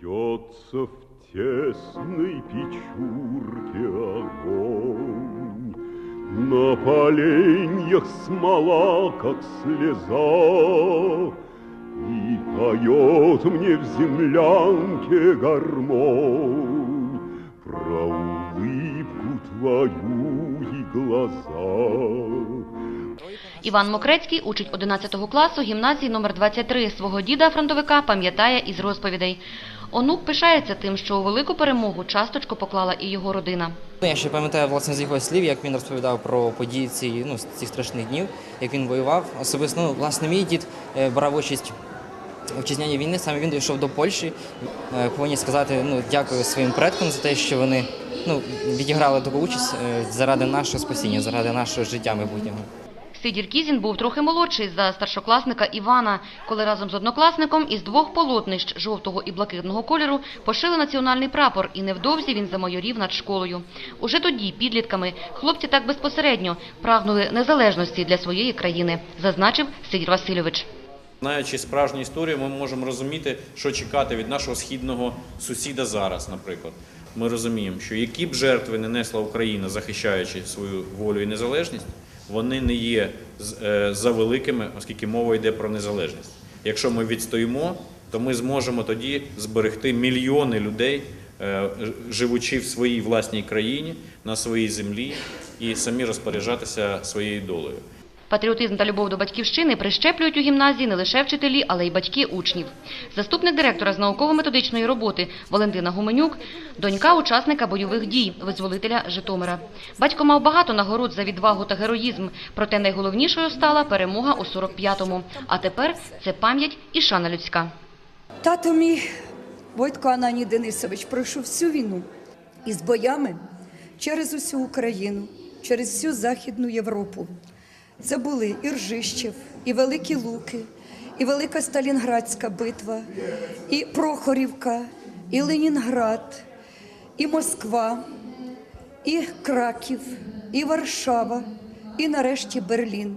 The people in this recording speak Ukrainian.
Бьется в тесной печурке огонь, На поленьях смола, как слеза, И поет мне в землянке гармонь Про улыбку твою и глаза. Іван Мокрецький учить 11 класу гімназії номер 23. Свого діда фронтовика пам'ятає із розповідей. Онук пишається тим, що у велику перемогу часточку поклала і його родина. Ну, Я ще пам'ятаю власне з його слів, як він розповідав про події ці, ну, цих страшних днів, як він воював. Особисто, ну, власне, мій дід е, брав участь вітчизняній війни, саме він дійшов до Польщі. Е, Повинні сказати ну, дякую своїм предкам за те, що вони ну, відіграли таку участь е, заради нашого спасіння, заради нашого життя майбутнього. Сидір Кізін був трохи молодший за старшокласника Івана, коли разом з однокласником із двох полотнищ жовтого і блакитного кольору пошили національний прапор, і невдовзі він замайорів над школою. Уже тоді, підлітками, хлопці так безпосередньо прагнули незалежності для своєї країни, зазначив Сидір Васильович. Знаючи справжню історію, ми можемо розуміти, що чекати від нашого східного сусіда зараз, наприклад. Ми розуміємо, що які б жертви не несла Україна, захищаючи свою волю і незалежність, вони не є е, за великими, оскільки мова йде про незалежність. Якщо ми відстоїмо, то ми зможемо тоді зберегти мільйони людей, е, живучи в своїй власній країні, на своїй землі і самі розпоряджатися своєю долею. Патріотизм та любов до батьківщини прищеплюють у гімназії не лише вчителі, але й батьки учнів. Заступник директора з науково-методичної роботи Валентина Гуменюк – донька учасника бойових дій, визволителя Житомира. Батько мав багато нагород за відвагу та героїзм, проте найголовнішою стала перемога у 45-му. А тепер це пам'ять і шана людська. Тато мій Войтко Ананій Денисович пройшов всю війну із боями через усю Україну, через всю Західну Європу. Це були і Ржищев, і Великі Луки, і Велика Сталінградська битва, і Прохорівка, і Ленінград, і Москва, і Краків, і Варшава, і нарешті Берлін.